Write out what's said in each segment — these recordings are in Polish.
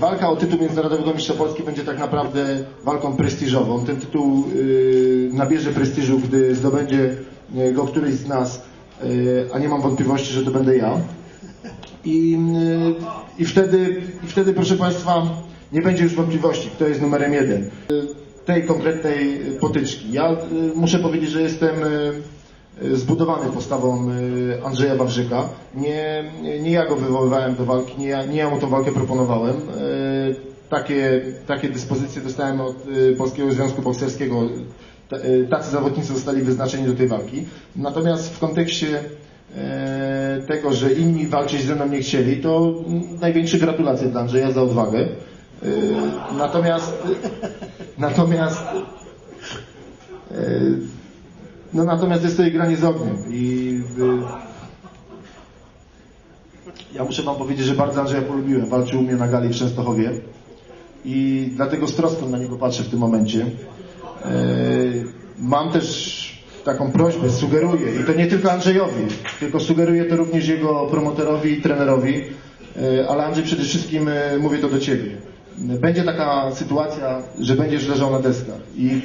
walka o tytuł Międzynarodowego Mistrza Polski będzie tak naprawdę walką prestiżową. Ten tytuł y, nabierze prestiżu, gdy zdobędzie y, go któryś z nas, y, a nie mam wątpliwości, że to będę ja. I, i, wtedy, I wtedy, proszę Państwa, nie będzie już wątpliwości, kto jest numerem jeden tej konkretnej potyczki. Ja muszę powiedzieć, że jestem zbudowany postawą y, Andrzeja Wawrzyka. Nie, nie ja go wywoływałem do walki, nie ja, nie ja mu tą walkę proponowałem. Y, Takie, takie dyspozycje dostałem od Polskiego Związku Bokserskiego. Ta- Tacy zawodnicy zostali wyznaczeni do tej walki. Natomiast w kontekście e, tego, że inni walczyć ze mną nie chcieli, to największe gratulacje dla Andrzeja za odwagę. E, Natomiast natomiast e, no natomiast jest to igranie z ogniem i e, ja muszę wam powiedzieć, że bardzo Andrzeja polubiłem. Walczył u mnie na gali w Częstochowie i dlatego z troską na niego patrzę w tym momencie. E, Mam też taką prośbę, sugeruję, i to nie tylko Andrzejowi, tylko sugeruję to również jego promotorowi i trenerowi, e, ale Andrzej przede wszystkim e, mówię to do Ciebie. Będzie taka sytuacja, że będziesz leżał na deskach i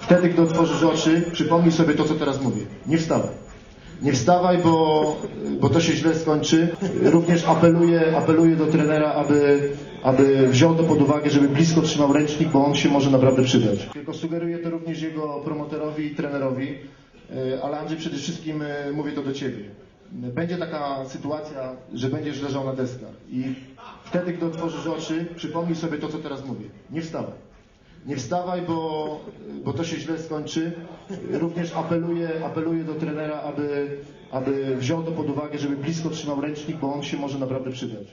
wtedy, gdy otworzysz oczy, przypomnij sobie to, co teraz mówię. Nie wstawaj. Nie wstawaj, bo, bo to się źle skończy. Również apeluję, apeluję do trenera, aby, aby wziął to pod uwagę, żeby blisko trzymał ręcznik, bo on się może naprawdę przydać. Tylko sugeruję to również jego promotorowi i trenerowi, e, ale Andrzej przede wszystkim e, mówię to do Ciebie. Będzie taka sytuacja, że będziesz leżał na deskach i wtedy, gdy otworzysz oczy, przypomnij sobie to, co teraz mówię. Nie wstawaj. Nie wstawaj, bo, bo to się źle skończy. Również apeluję, apeluję do trenera, aby, aby wziął to pod uwagę, żeby blisko trzymał ręcznik, bo on się może naprawdę przydać.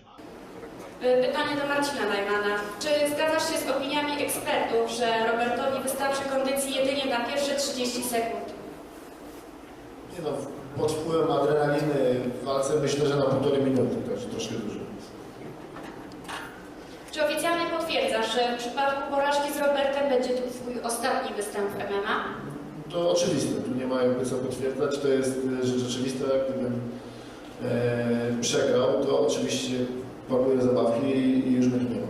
Y, Pytanie do Marcina Najmana. Czy zgadzasz się z opiniami ekspertów, że Robertowi wystarczy kondycji jedynie na pierwsze 30 sekund? Nie no, pod wpływem adrenaliny w walce myślę, że na półtorej minuty, także troszkę dużo. Czy oficjalnie potwierdzasz, że w przypadku porażki z Robertem będzie to twój ostatni występ w MMA? To oczywiste, tu nie ma jakby co potwierdzać, to jest e, rzecz oczywista, gdybym e, przegrał, to oczywiście pakuję zabawki i, i już mnie nie ma.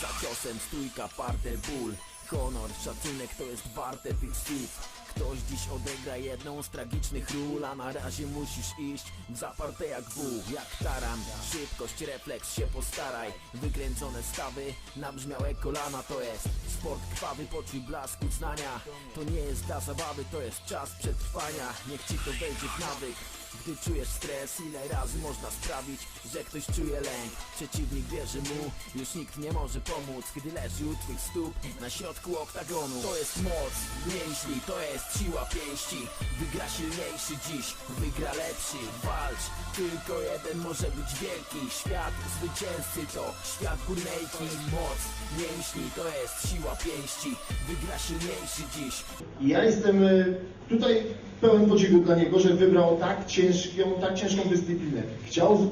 Za ciosem stójka, parter, ból Honor, szacunek to jest warte tych słów Ktoś dziś odegra jedną z tragicznych ról A na razie musisz iść w zaparte jak wół Jak taran, szybkość, refleks się postaraj. Wykręcone stawy, nabrzmiałe kolana to jest Sport krwawy, poczuj blask uznania. To nie jest dla zabawy, to jest czas przetrwania. Niech ci to wejdzie w nawyk gdy czujesz stres, ile razy można sprawić, że ktoś czuje lęk? Przeciwnik wierzy mu, już nikt nie może pomóc Gdy leży u twych stóp, na środku oktagonu. To jest moc, mięśni, to jest siła pięści. Wygra silniejszy dziś, wygra lepszy. Walcz, tylko jeden może być wielki. Świat zwycięzcy to świat górnejki. Moc, mięśni, to jest siła pięści. Wygra silniejszy dziś. Ja jestem y, tutaj pełen podziwu dla niego, że wybrał tak ciężką, tak ciężką dyscyplinę. Chciał,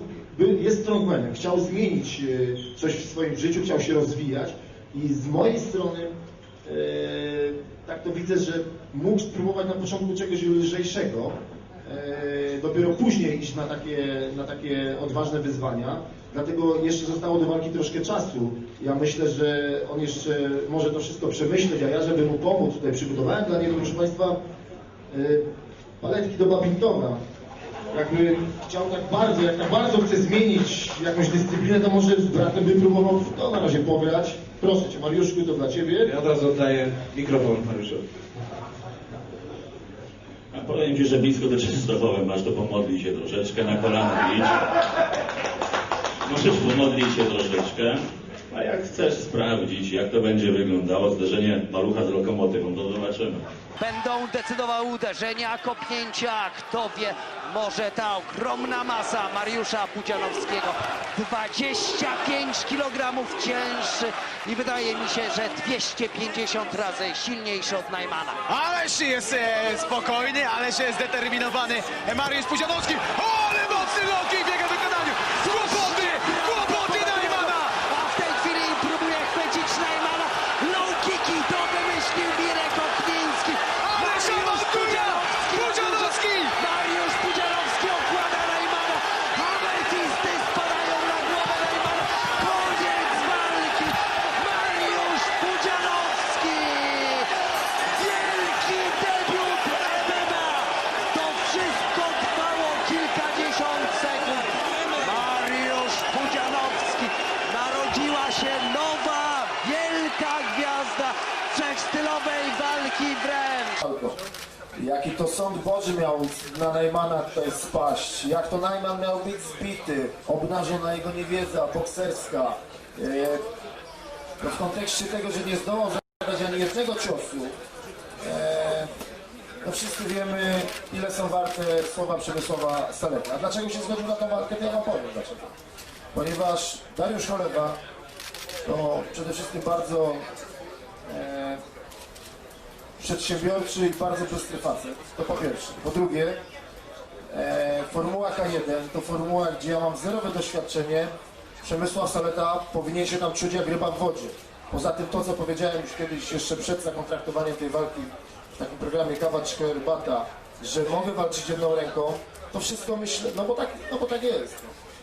jest strongmanem, chciał zmienić y, coś w swoim życiu, chciał się rozwijać i z mojej strony y, tak to widzę, że mógł spróbować na początku czegoś lżejszego, e, dopiero później iść na takie, na takie odważne wyzwania. Dlatego jeszcze zostało do walki troszkę czasu. Ja myślę, że on jeszcze może to wszystko przemyśleć, a ja, żeby mu pomóc, tutaj przygotowałem dla niego, proszę Państwa, e, paletki do badmintona. Jakby chciał tak bardzo, jak tak bardzo chce zmienić jakąś dyscyplinę, to może z bratem by próbował w to na razie pograć. Proszę Cię, Mariuszku, to dla Ciebie. Ja od razu oddaję mikrofon Mariuszowi. A powiem Ci, że blisko do Częstochowy masz, to pomodlij się troszeczkę, na kolana idź. Możesz pomodlić się troszeczkę. A jak chcesz sprawdzić, jak to będzie wyglądało zderzenie malucha z lokomotywą, to zobaczymy. Będą decydowały uderzenia, kopnięcia. Kto wie, może ta ogromna masa Mariusza Pudzianowskiego 25 kg cięższy i wydaje mi się, że 250 razy silniejszy od Najmana. Ależ jest e, spokojny, ależ jest zdeterminowany Mariusz Puzianowski. Ale mocny low kick biega w wykonaniu. Kłopoty, kłopoty Najmana. A w tej chwili próbuje chwycić Najmana. Low kicki to wymyślił Mirek Okniński. Ależ awantura! Pudzianowski! Mariusz Pudzianowski okłada Najmana. Ametisty spadają na głowę Najmana. Koniec walki. się nowa, wielka gwiazda wszechstylowej walki wręcz. Jaki to sąd Boży miał na Najmana tutaj spaść, jak to Najman miał być zbity, obnażona jego niewiedza bokserska. No w kontekście tego, że nie zdołał zadać ani jednego ciosu, e, no wszyscy wiemy, ile są warte słowa Przemysława Saleta. A dlaczego się zgodził na tą walkę, to ja wam powiem dlaczego. Ponieważ Dariusz Cholewa to przede wszystkim bardzo przedsiębiorczy i bardzo bystry facet. To po pierwsze. Po drugie, e, Formuła K1 to formuła, gdzie ja mam zerowe doświadczenie. Przemysław Saleta powinien się tam czuć jak ryba w wodzie. Poza tym to, co powiedziałem już kiedyś, jeszcze przed zakontraktowaniem tej walki w takim programie Kawa czy Herbata, że mogę walczyć jedną ręką, to wszystko myślę, no bo tak, no bo tak jest.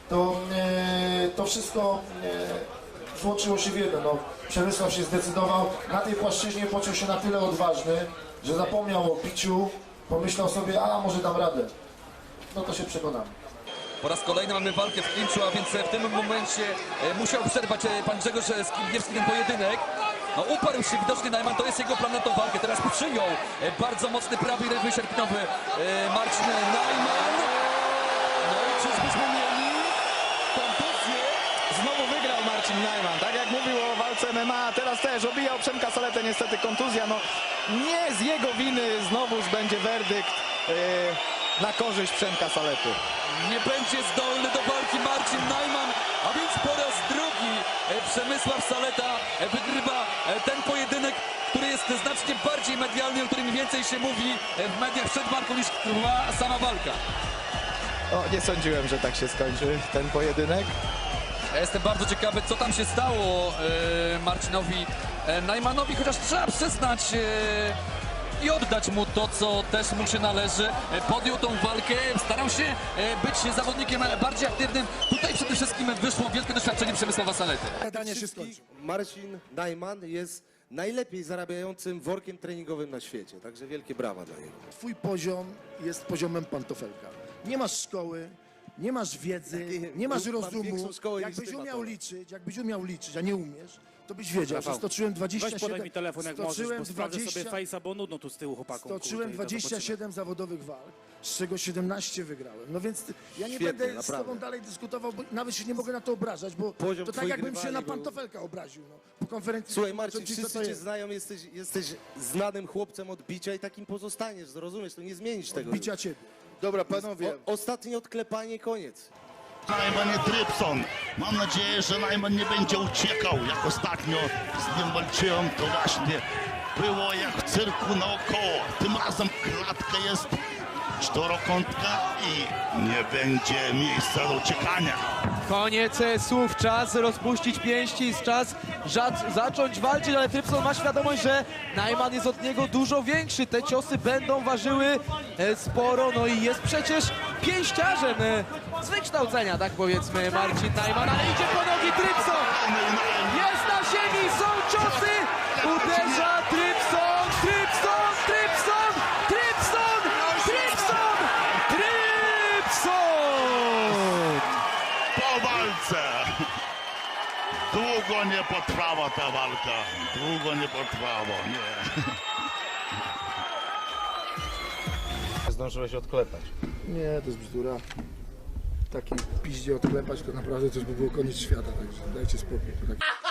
To, e, to wszystko e, złączyło się w jedno. No, Przemysław się zdecydował, na tej płaszczyźnie poczuł się na tyle odważny, że zapomniał o piciu, pomyślał sobie, a może dam radę. No to się przekonamy. Po raz kolejny mamy walkę w klinczu, a więc w tym momencie e, musiał przerwać e, pan Grzegorz Skibniewski ten pojedynek. No, uparł się widocznie Najman, to jest jego plan na tą walkę. Teraz przyjął e, bardzo mocny prawy i lewy sierpniowy e, Marcin Najman. No i czyżbyśmy mieli Marcin Najman, tak jak mówił o walce MMA, teraz też obijał Przemka Saletę, niestety kontuzja, no nie z jego winy znowuż będzie werdykt e, na korzyść Przemka Salety. Nie będzie zdolny do walki Marcin Najman, a więc po raz drugi e, Przemysław Saleta e, wygrywa ten pojedynek, który jest znacznie bardziej medialny, o którym więcej się mówi w mediach przed walką niż trwa sama walka. O, nie sądziłem, że tak się skończy ten pojedynek. Ja jestem bardzo ciekawy, co tam się stało e, Marcinowi e, Najmanowi, chociaż trzeba przyznać e, i oddać mu to, co też mu się należy. Podjął tą walkę, starał się być zawodnikiem bardziej aktywnym. Tutaj przede wszystkim wyszło wielkie doświadczenie Przemysława Salety. Gadanie się skończy. Marcin Najman jest najlepiej zarabiającym workiem treningowym na świecie, także wielkie brawa dla niego. Twój poziom jest poziomem pantofelka. Nie masz szkoły, nie masz wiedzy, nie masz rozumu. Jakbyś umiał liczyć, jakbyś umiał liczyć, a nie umiesz, to byś wiedział, że Rafał, stoczyłem 27... Weź podaj mi telefon jak możesz, stoczyłem bo sprawdzę 20 sobie fejsa, bo nudno tu z tyłu chłopakom. Stoczyłem kurde, i to zobaczymy. 27 zawodowych walk, z czego 17 wygrałem. No więc ty- ja nie Świetnie, będę z naprawdę. tobą dalej dyskutował, bo nawet się nie mogę na to obrażać, bo Poziom to tak twoich jakbym się na był- pantofelka obraził. No. Po konferencji Słuchaj Marcin, ci, co wszyscy to cię jest. znają, jesteś, jesteś znanym chłopcem od bicia i takim pozostaniesz, zrozumiesz, to nie zmienisz tego. Bicia ciebie. Dobra, panowie. O, ostatnie odklepanie, koniec. Najman i Trypson. Mam nadzieję, że Najman nie będzie uciekał, jak ostatnio z nim walczyłem, to właśnie było jak w cyrku naokoło. Tym razem klatka jest czterokątka i nie będzie miejsca do uciekania. Koniec słów, czas rozpuścić pięści, czas zacząć walczyć, ale Trypson ma świadomość, że Najman jest od niego dużo większy. Te ciosy będą ważyły e, sporo, no i jest przecież pięściarzem e, z wykształcenia, tak powiedzmy, Marcin Najman, ale idzie po nogi Trypson! Jest na ziemi, są ciosy! Uderza Trypson, Trypson, Trypson, Trypson, Trypson! Po walce! Długo nie potrwała ta walka. Długo nie potrwała, nie. Zdążyłeś odklepać. Nie, to jest bzdura. Taki piździe odklepać to naprawdę to już by było koniec świata, także dajcie spokój. Tak...